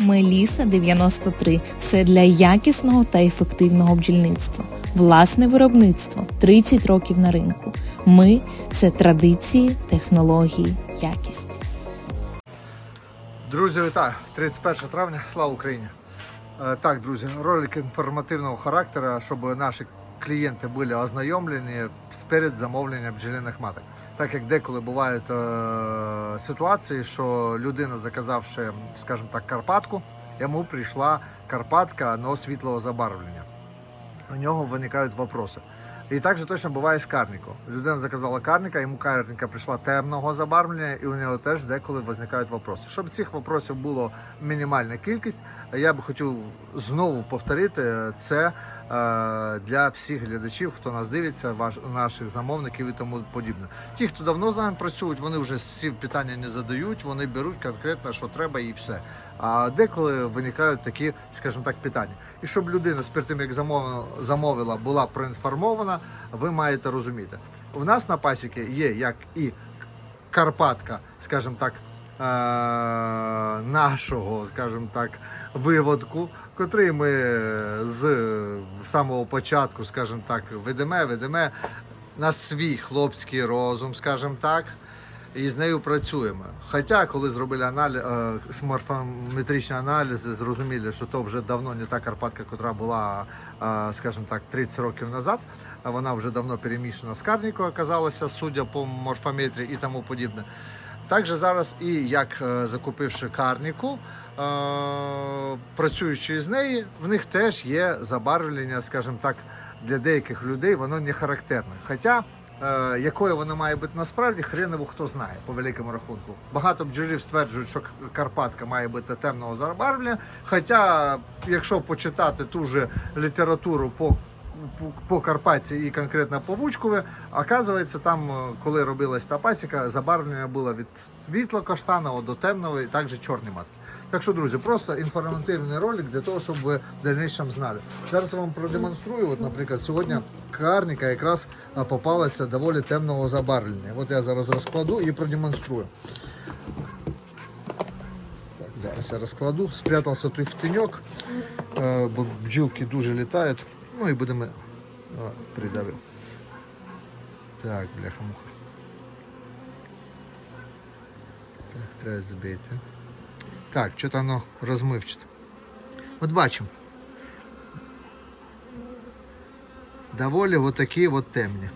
Меліса 93 все для якісного та ефективного бджільництва. Власне виробництво 30 років на ринку. Ми це традиції, технології, якість. Друзі, вітаю! 31 травня, слава Україні! Е, Так, друзі, ролик інформативного характеру, щоб наші клієнти були ознайомлені перед замовленням бджолиних маток. Так як деколи бувають е, ситуації, що людина, заказавши, скажімо так, Карпатку, йому прийшла Карпатка но світлого забарвлення. У нього виникають вопроси. І так же точно буває з карніку. Людина заказала карника, йому карника прийшла темного забарвлення, і у нього теж деколи виникають вопроси. Щоб цих вопросів було мінімальна кількість, я би хотів знову повторити це для всіх глядачів, хто нас дивиться, ваш, наших замовників і тому подібне. Ті, хто давно з нами працюють, вони вже ці питання не задають, вони беруть конкретно, що треба, і все. А деколи виникають такі, скажімо так, питання. І щоб людина перед тим, як замовила, була проінформована, ви маєте розуміти. У нас на пасіки є як і Карпатка, скажімо так, е, нашого, скажімо так, виводку, котрий ми з самого початку, скажімо так, ведемо, ведемо на свій хлопський розум, скажімо так. І з нею працюємо. Хоча, коли зробили аналіз, морфометричні аналізи, зрозуміли, що то вже давно не та Карпатка, яка була, е, скажімо так, 30 років назад. Вона вже давно перемішана з карнікою оказалася, судя по морфометрі і тому подібне. Також зараз і як е, закупивши карніку, е, працюючи з неї, в них теж є забарвлення, скажімо так, для деяких людей воно не характерне. Хоча е, якою вона має бути насправді, хреново хто знає по великому рахунку. Багато бджолів стверджують, що Карпатка має бути темного забарвлення. Хоча, якщо почитати ту же літературу по по- Карпатці і конкретно по Вучкові, оказується, там, е, коли робилась та пасіка, забарвлення було від світло-каштанового до темного і також чорні матки. Так що, друзі, просто інформативний ролик для того, щоб ви в дальнішому знали. Зараз я вам продемонструю. От, наприклад, сьогодні карніка якраз попалася доволі темного забарвлення. От я зараз розкладу і продемонструю. Зараз я розкладу. Спрятався тут в теньок, е, бо бджілки дуже літають. Ну і будемо. О, придавив. Так, бляха-муха. Так, треба збити. Так, що там воно розмивчите. От бачимо. Доволі от такі от темні.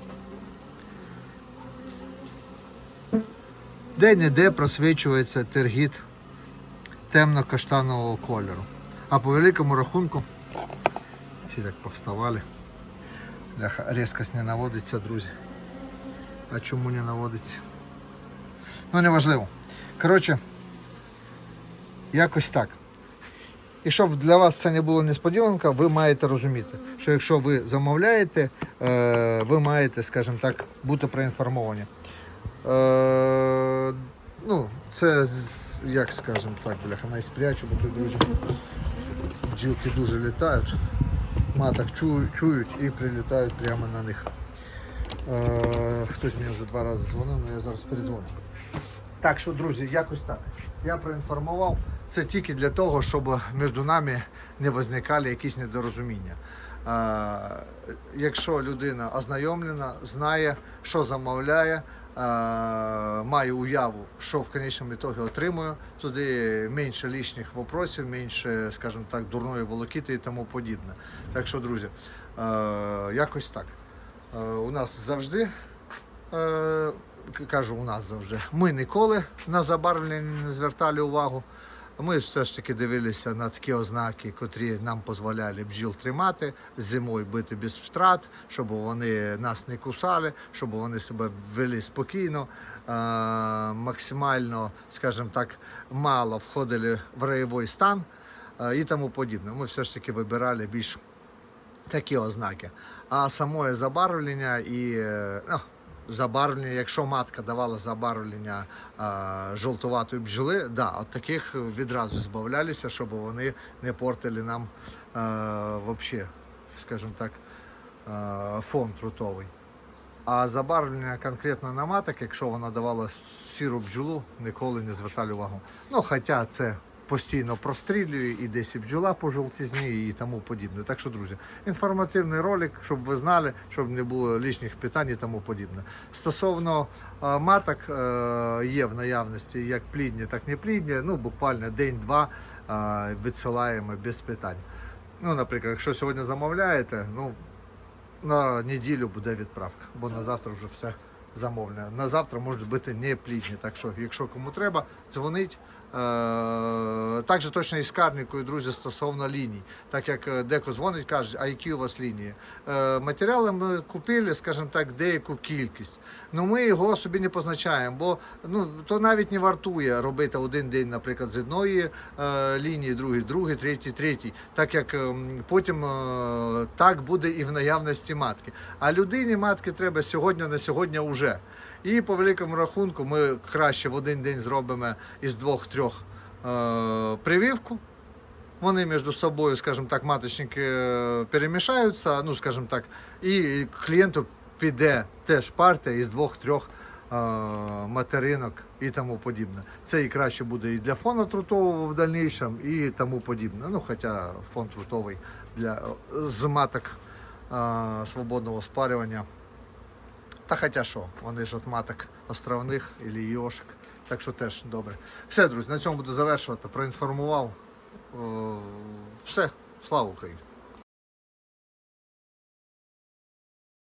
Де-не-де просвічується тергіт темно-каштанового кольору. А по великому рахунку всі так повставали. Бляха, різкость не наводиться, друзі. А чому не наводиться? Ну, неважливо. Коротше, якось так. І щоб для вас це не було несподіванка, ви маєте розуміти, що якщо ви замовляєте, е, ви маєте, скажімо так, бути проінформовані. Е, ну, це як скажемо так, бляха, найспрячу, бо тут друзі. Бджілки дуже літають, маток чують, і прилітають прямо на них. Е, хтось мені вже два рази дзвонив, але я зараз передзвоню. Так що, друзі, якось так. Я проінформував. Це тільки для того, щоб між нами не виникали якісь недорозуміння. Е, якщо людина ознайомлена, знає, що замовляє, має уяву, що в конечному ітогі отримую. туди менше лишніх вопросів, менше, скажімо так, дурної волокіти і тому подібне. Так що, друзі, е, якось так. Е, у нас завжди е, кажу, у нас завжди. Ми ніколи на забарвлення не звертали увагу. Ми все ж таки дивилися на такі ознаки, котрі нам дозволяли бджіл тримати, зимою бити без втрат, щоб вони нас не кусали, щоб вони себе вели спокійно, максимально, скажімо так, мало входили в райовий стан і тому подібне. Ми все ж таки вибирали більш такі ознаки. А самое забарвлення і е, ну, забарвлення, якщо матка давала забарвлення а, жовтуватої бджоли, да, от таких відразу збавлялися, щоб вони не портили нам а, вообще, скажімо так, а, фон трутовий. А забарвлення конкретно на маток, якщо вона давала сіру бджолу, ніколи не звертали увагу. Ну, хоча це постійно прострілює, і десь і бджола по жовтізні і тому подібне. Так що, друзі, інформативний ролик, щоб ви знали, щоб не було лишніх питань і тому подібне. Стосовно е, маток е, є в наявності як плідні, так і неплідні. Ну, буквально день-два е, відсилаємо без питань. Ну, наприклад, якщо сьогодні замовляєте, ну на неділю буде відправка, бо на завтра вже все замовлено. На завтра можуть бути неплідні. Так що, якщо кому треба, дзвонить. Е, також точно із карникою, друзі, стосовно ліній. Так як е, деко дзвонить, кажуть, а які у вас лінії? Е, матеріали ми купили, скажімо так, деяку кількість. Ну ми його собі не позначаємо, бо ну, то навіть не вартує робити один день, наприклад, з одної лінії, другий, другий, третій, третій. Так як потім так буде і в наявності матки. А людині матки треба сьогодні на сьогодні вже. І по великому рахунку ми краще в один день зробимо із двох-трьох е, прививку. Вони між собою, скажімо так, маточники е, перемішаються, ну, скажімо так, і клієнту піде теж партія із двох-трьох е, материнок і тому подібне. Це і краще буде і для фону трутового в дальнішому, і тому подібне. Ну, хоча фон трутовий для з маток е, свободного спарювання. Та хоча що, вони ж от маток островних і йошик. Так що теж добре. Все, друзі, на цьому буду завершувати. Проінформував. Все, слава Україні!